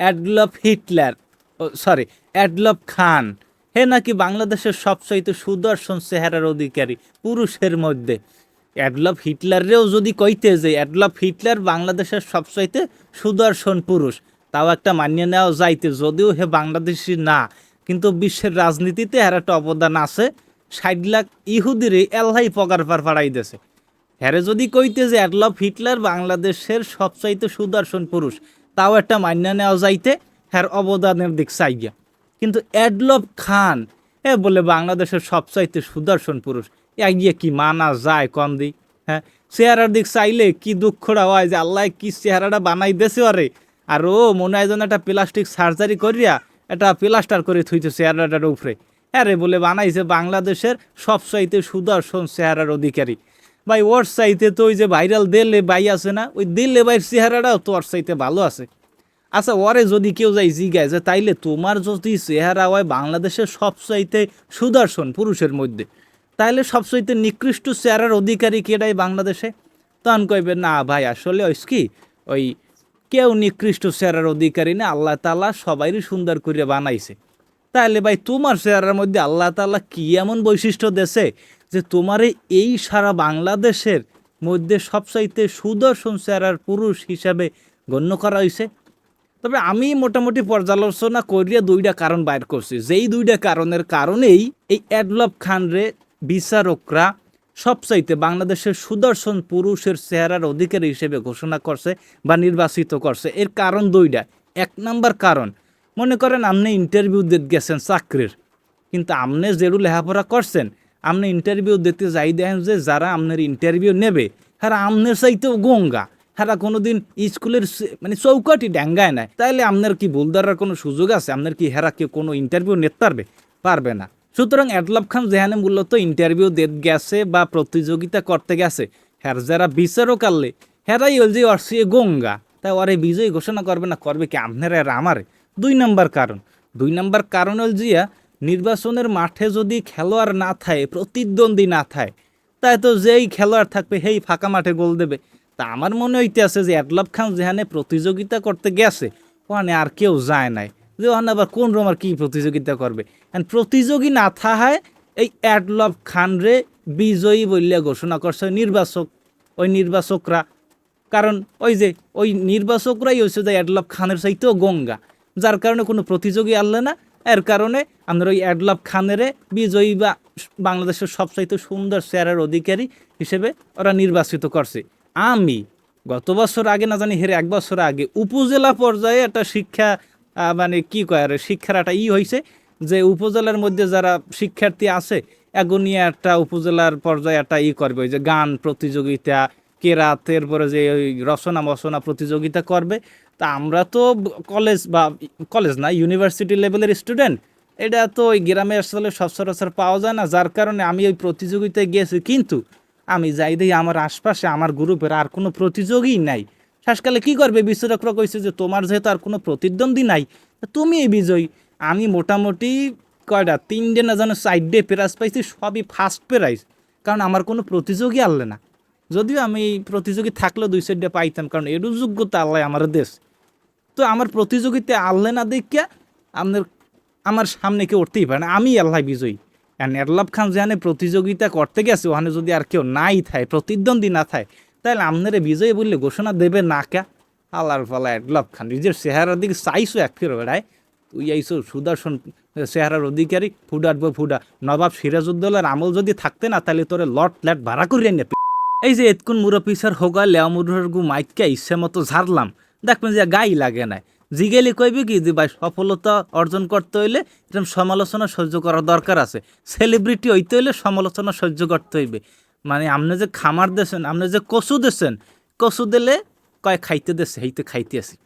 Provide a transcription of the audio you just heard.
Adolf Hitler sorry Adolf Khan. হে নাকি বাংলাদেশের সবচাইতে সুদর্শন চেহারার অধিকারী পুরুষের মধ্যে? অ্যাডলফ হিটলারেও যদি কইতে যে অ্যাডলফ হিটলার বাংলাদেশের সবচাইতে সুদর্শন পুরুষ। তাও একটা মানিয়ে নেওয়া যাইতে, যদিও হে বাংলাদেশি না, কিন্তু বিশ্বের রাজনীতিতে এর একটা অবদান আছে। ষাট লাখ ইহুদিরে এল্লাই পগার পার পাড়াই দেছে হ্যারে যদি কইতে যে অ্যাডলফ হিটলার বাংলাদেশের সবচাইতে সুদর্শন পুরুষ তাও একটা মান্য নেওয়া যাইতে হ্যার অবদানের দিক চাইয়া কিন্তু অ্যাডলফ খান, এ বলে বাংলাদেশের সবচাইতে সুদর্শন পুরুষ এগিয়ে কি মানা যায় কন দি? হ্যাঁ চেহারার দিক চাইলে কি দুঃখটা হয় যে আল্লাহ কি চেহারাটা বানাই দেছে আরে? আর ও মনে হয় যেন একটা প্লাস্টিক সার্জারি করিয়া একটা প্লাস্টার করে থুইতে চেহারাটার উপরে। হ্যাঁ রে বলে বানাইছে বাংলাদেশের সবচাইতে সুদর্শন চেহারার অধিকারী। ভাই, ওর চাইতে তো ওই যে ভাইরাল দিল্লে বাই আছে না, ওই দিল্লে বাইর চেহারাটাও তো ওর চাইতে ভালো আছে। আচ্ছা ওরে যদি কেউ যাই জিগায় যে তাইলে তোমার যদি চেহারা হয় বাংলাদেশের সবচাইতে সুদর্শন পুরুষের মধ্যে, তাইলে সবচাইতে নিকৃষ্ট চেহারার অধিকারী কেটাই বাংলাদেশে? তখন কইবে, না ভাই, আসলে ওই কি, ওই কেউ নিকৃষ্ট চেহারার অধিকারী না, আল্লাহ তালা সবাইরই সুন্দর করে বানাইছে। তাহলে ভাই, তোমার চেহারার মধ্যে আল্লাহ তাআলা কি এমন বৈশিষ্ট্য দেছে যে তোমার এই সারা বাংলাদেশের মধ্যে সবচাইতে সুদর্শন চেহারার পুরুষ হিসাবে গণ্য করা হয়েছে তবে আমি মোটামুটি পর্যালোচনা করিয়া দুইটা কারণ বাইর করছি। যেই দুইটা কারণের কারণেই এই অ্যাডলফ খানরে বিচারকরা সবচাইতে বাংলাদেশের সুদর্শন পুরুষের চেহারার অধিকারী হিসেবে ঘোষণা করছে বা নির্বাচিত করছে। এর কারণ দুইটা। এক নাম্বার কারণ, মনে করেন আপনি ইন্টারভিউ দিতে গেছেন চাকরির, কিন্তু আপনি যেরু লেখাপড়া করছেন আপনি ইন্টারভিউ দিতে যাই দেখেন যে যারা আপনার ইন্টারভিউ নেবে হ্যাঁ আপনার চাইতেও গঙ্গা। হ্যাঁ কোনোদিন স্কুলের মানে চৌকাটি ড্যাঙ্গায় নাই। তাইলে আপনার কি ভুল ধরার কোনো সুযোগ আছে? আপনার কি হেরা কেউ কোনো ইন্টারভিউ নিতে পারবে? পারবে না। সুতরাং অ্যাডলাব খান যেখানে মূলত ইন্টারভিউ দিতে গেছে বা প্রতিযোগিতা করতে গেছে হ্যার যারা বিচারক আনলে, হেরাই হল যে অর্সিয়ে গঙ্গা। তাই ওরে বিজয়ী ঘোষণা করবে না, করবে কি আপনারা আর আমারে? দুই নাম্বার কারণ। দুই নাম্বার কারণ হল জিয়া নির্বাচনের মাঠে যদি খেলোয়াড় না থাকে, প্রতিদ্বন্দ্বী না থাকে, তাই তো যেই খেলোয়াড় থাকবে সেই ফাঁকা মাঠে গোল দেবে। তা আমার মনে হইতে আছে যে অ্যাডলব খান যেখানে প্রতিযোগিতা করতে গেছে, ওখানে আর কেউ যায় নাই। যে ওখানে আবার কোন রকমের কী প্রতিযোগিতা করবে? And প্রতিযোগী না থাকায় এই অ্যাডলব খানরে বিজয়ী বললে ঘোষণা করছে নির্বাচক, ওই নির্বাচকরা। কারণ ওই যে, ওই নির্বাচকরাই হয়েছে যে অ্যাডলব খানের চাইতেও গঙ্গা। যার কারণে কোনো প্রতিযোগী আনলে না এর কারণে আমরা ওই অ্যাডলব খানেরে বিজয়ী বা বাংলাদেশের সবচাইতে সুন্দর চেয়ারের অধিকারী হিসেবে ওরা নির্বাচিত করছে। আমি গত বছর আগে, না জানি হেরে এক বছর আগে, উপজেলা পর্যায়ে একটা শিক্ষা মানে কি কয় আর, শিক্ষার একটা ই হয়েছে যে উপজেলার মধ্যে যারা শিক্ষার্থী আছে এগো নিয়ে একটা উপজেলার পর্যায়ে একটা ই করবে ওই যে গান প্রতিযোগিতা কেরাতের পরে যে ওই রচনা মচনা প্রতিযোগিতা করবে। তা আমরা তো কলেজ বা কলেজ না ইউনিভার্সিটি লেভেলের স্টুডেন্ট এটা তো ওই গ্রামে আসলে সচরাচর পাওয়া যায় না, যার কারণে আমি ওই প্রতিযোগিতায় গিয়েছি কিন্তু আমি যাই দেখি আমার আশপাশে, আমার গ্রুপের আর কোনো প্রতিযোগী নাই। শেষকালে কি করবে? বিচারকরা কইছে যে, তোমার যেহেতু আর কোনো প্রতিদ্বন্দ্বী নাই তুমি এই বিজয়ী। আমি মোটামুটি কয়টা, তিনটে না যেন চারটে প্রাইজ পাইছি, সবই ফার্স্ট প্রাইজ কারণ আমার কোনো প্রতিযোগী আনলে না। যদিও আমি প্রতিযোগী থাকলেও দুই সাইডে পাইতাম, কারণ এরও যোগ্যতা আল্লাহ আমার দেশ। তো আমার প্রতিযোগিতা আল্লাহ না দেখিয়া আপনার, আমার সামনে কেউ উঠতেই পারে না। আমি আল্লাহ বিজয়ী। আর এরলাব খান যেখানে প্রতিযোগিতা করতে গেছে, ওখানে যদি আর কেউ নাই থাকে প্রতিদ্বন্দ্বী না থাকে তাহলে আপনারা বিজয়ী বললে ঘোষণা দেবে না কে? আল্লাহর ফালা এরলাব খান। নিজের চেহারার দিকে চাইছো এক ফিরে বেড়ায়। তুই আইসো সুদর্শন চেহারার অধিকারী, ফুডার বো ফুডা। নবাব সিরাজউদ্দৌলার আমল যদি থাকতে না, তাহলে তোরে লট ল্যাট ভাড়া করিয়ে নিয়ে এই যে এতকুন মুরপিসার হোগা লেয়া মুরুর গু মাইককে ইচ্ছে মতো ঝাড়লাম। দেখবেন যে গাই লাগে নাই। জিগেলি কইবি কি যে ভাই সফলতা অর্জন করতে হইলে এরকম সমালোচনা সহ্য করার দরকার আছে। সেলিব্রিটি হইতে হইলে সমালোচনা সহ্য করতে হইবে। মানে আপনি যে খামার দেছেন আপনি যে কচু দেছেন, কচু দিলে কয় খাইতে দেছে, হইতে খাইতে আসি।